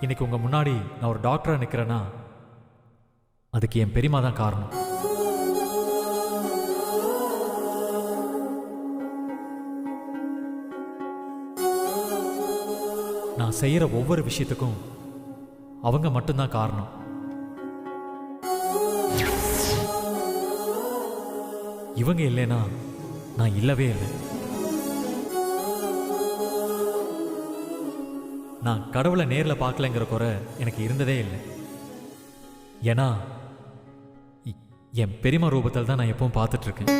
இன்னைக்கு உங்க முன்னாடி நான் ஒரு டாக்டரா நிக்கிறேன்னா அதுக்கு என் பெரியமா தான் காரணம். நான் செய்யற ஒவ்வொரு விஷயத்துக்கும் அவங்க மட்டும்தான் காரணம். இவங்க இல்லைன்னா நான் இல்லவே இல்லை. நான் கடவுளை நேரில் பார்க்கலங்கிற குறை எனக்கு இருந்ததே இல்லை. ஏன்னா என் பெரியம்மா ரூபத்தில் தான் நான் எப்பவும் பார்த்துட்டு இருக்கேன்.